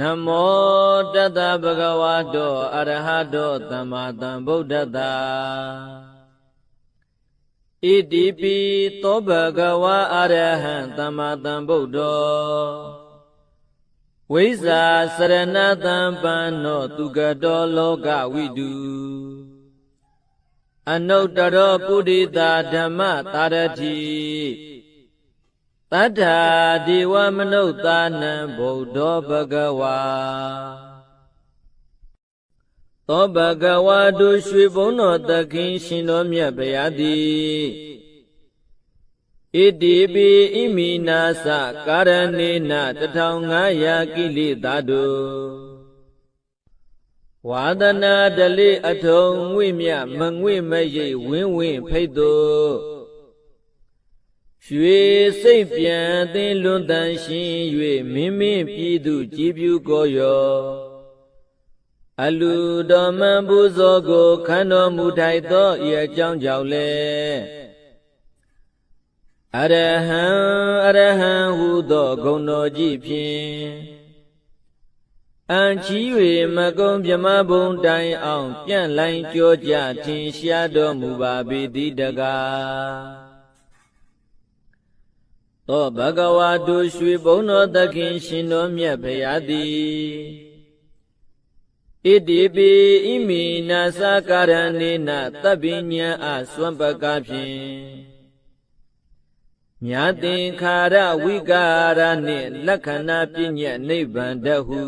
နမောတတဗုဒ္ဓဝါတောအရဟတောသမ္မာသမ္ဗုဒ္ဓတ္တာဣတိပိသောဘဂဝါအရဟံသမ္မာသမ္ဗုဒ္ဓောဝိဇာစရဏတံပန္နောသူကတောလောကဝိတုအနုတ္တရောပုရိတာဓမ္မတာရတိ တတ္ထာဒီဝမနုဿာနံဗုဒ္ဓောဘဂဝါသောဘဂဝါတို့ရွှေဘုံတော်သခင်ရှင်တော်မြတ်ဗျာတိဣတိပိဣမိနာသကာရဏေန1500ကိလေသာတို့ဝါဒနာဒလိအထုံငွေမြမငွေမရိပ်ဝင်းဝင်းဖိတ်တို့ ရွှေစိတ်ပြန်သင်လွန်တန်ရှင်၍မင်းမင်းပြည်သူကြည်ပြူကိုရောအလူတော်မန်ပူဇော်ကိုခန္တော်မူထိုက်သောဤအကြောင်းကြောင့်လေအရဟံအရဟံဟုသောဂုဏ်တော်ကြီးဖြင့်အံချီ၍မကုံမြမဘုံတိုင်အောင် ပြန့်လိုင်းကြောကြထင်ရှားတော်မူပါပေသည်တကား သောဘဂဝါတို့ရွှေဘုံတော်သခင်ရှင်တော်မြတ်ဖရာသည်ဣတိပိဣမိနာသကာရဏေနသဗ္ဗညံအစွမ်းပကဖြင့်မြာသင်္ခါရဝိကာရနှင့်လက္ခဏာပြညတ်နိဗ္ဗာန်တဟု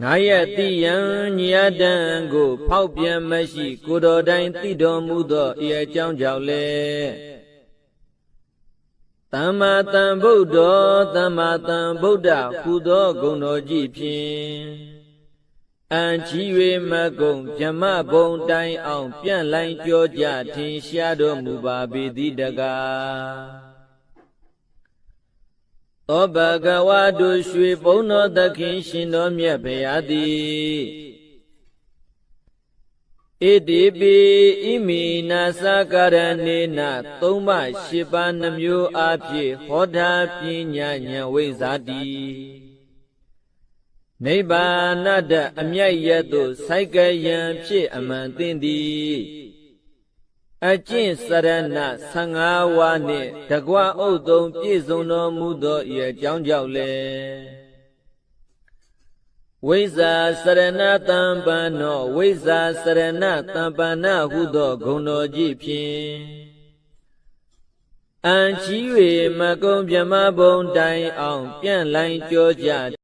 ငါရဲ့တိယံညာတံကို ဖောက်ပြန်မရှိ ကိုတော်တိုင်သိတော်မူသောဤအကြောင်းကြောင့်လေ သမ္မာသမ္ဗုဒ္ဓောသမ္မာသမ္ဗုဒ္ဓဟူသောဂုဏ်တော်ကြီးဖြင့်အံချီ၍မကုံဗြဟ္မဘုံတိုင်အောင် ပြန့်လိုင်းကြောကြထင်ရှားတော်မူပါပေသည်တကားသောဘဂဝါတို့ရွှေဘုံတော်သခင်ရှင်တော်မြတ်ဗျာသည် ဣတိပိဣမိနာသကာရဏေနသုံးပါရှိပါနှမျိုးအဖြစ်ဟောတာပညာဉာဏ်ဝိဇ္ဇာတိနိဗ္ဗာနတအမြတ်ရသို့စိုက်ကယံဖြစ်အမှန်သိသည်အကျင့်စရဏ15ဝါနှင့်တကွဥတုံပြည့်စုံတော်မူသောဤအကြောင်းကြောင့်လေ ဝိဇာစရဏတံပန္နောဝိဇာစရဏတံပန္နဟုသောဂုဏ်တော်ကြီးဖြင့်အံချီ၍မကုံမြမဘုံတိုင်အောင် ပြန့်လိုင်းကြောကြ